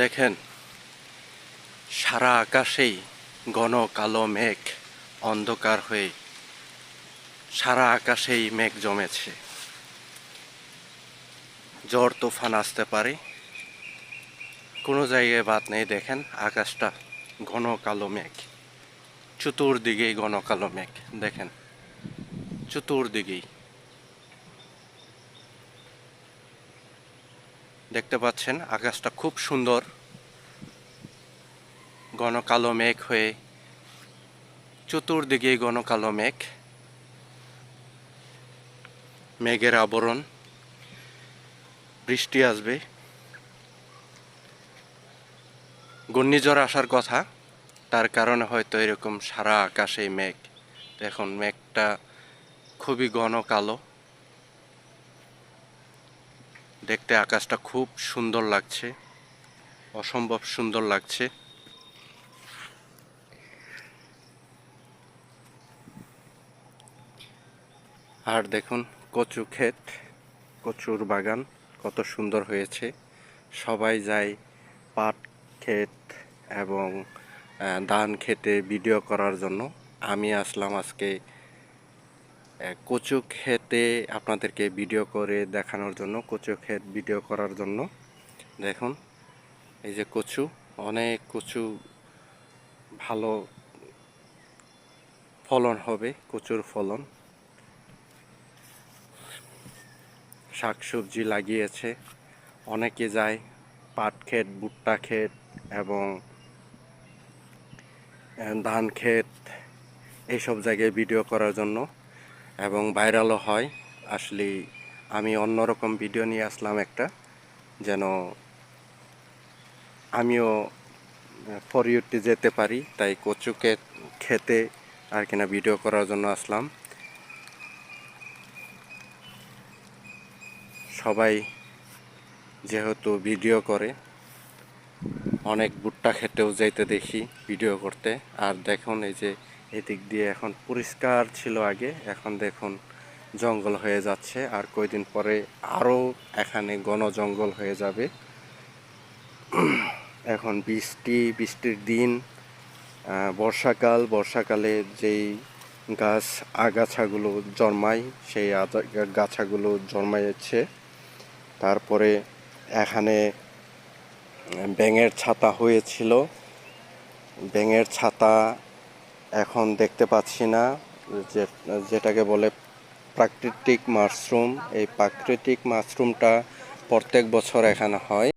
দেখেন, সারা আকাশেই ঘন কালো মেঘ অন্ধকার হয়ে সারা আকাশেই মেঘ জমেছে। ঝড় তুফান আসতে পারে, কোনো জায়গায় বাদ নেই, দেখেন আকাশটা ঘন কালো মেঘ। চতুর্দিকেই ঘন কালো মেঘ, দেখেন, চতুর্দিকেই। দেখতে পাচ্ছেন, আকাশটা খুব সুন্দর। ঘন কালো মেঘ হয়ে চতুর্দিকে ঘন কালো মেঘ। মেঘের আবরণ। বৃষ্টি আসবে। ঘূর্ণিঝড় আসার কথা, তার কারণে হয়তো এরকম সারা আকাশে মেঘ। এখন মেঘটা খুবই ঘন কালো দেখতে আকাশটা খুব সুন্দর লাগছে, অসম্ভব সুন্দর লাগছে। আর দেখুন, কচু ক্ষেত, কচুর বাগান, কত সুন্দর হয়েছে। সবাই যায় পাট ক্ষেত এবং ধান খেতে ভিডিও করার জন্য। আমি আসলাম আজকে কচু ক্ষেতে আপনাদেরকে ভিডিও করে দেখানোর জন্য কচু ক্ষেত ভিডিও করার জন্য। দেখুন, এই যে কচু, অনেক কচু ভালো ফলন হবে, কচুর ফলন। শাকসবজি লাগিয়েছে, অনেকে যায় পাট ক্ষেত ভুট্টা ক্ষেত এবং ধান ক্ষেত এইসব জায়গায় ভিডিও করার জন্য। এবং ভাইরালও হয়। আসলে আমি অন্যরকম ভিডিও নিয়ে আসলাম একটা, যেন আমিও ফর ইউটি যেতে পারি, তাই কচুকে খেতে আর কিনা ভিডিও করার জন্য আসলাম। সবাই যেহেতু ভিডিও করে অনেক ভুট্টা খেতেও যাইতে দেখি ভিডিও করতে। আর দেখুন, এই যে এদিক দিয়ে এখন পরিষ্কার ছিল আগে, এখন দেখুন জঙ্গল হয়ে যাচ্ছে। আর কয়দিন পরে আরও এখানে ঘন জঙ্গল হয়ে যাবে। এখন বৃষ্টি, বৃষ্টির দিন বর্ষাকাল, বর্ষাকালে যেই গাছ আগাছাগুলো জন্মায়, সেই আগা- গাছাগুলো জন্মাচ্ছে তারপরে এখানে ব্যাঙের ছাতা হয়েছিল। ব্যাঙের ছাতা এখন দেখতে পাচ্ছি না যেটাকে বলে প্রাকৃতিক মাশরুম। এই প্রাকৃতিক মাশরুমটা প্রত্যেক বছর এখানে হয়।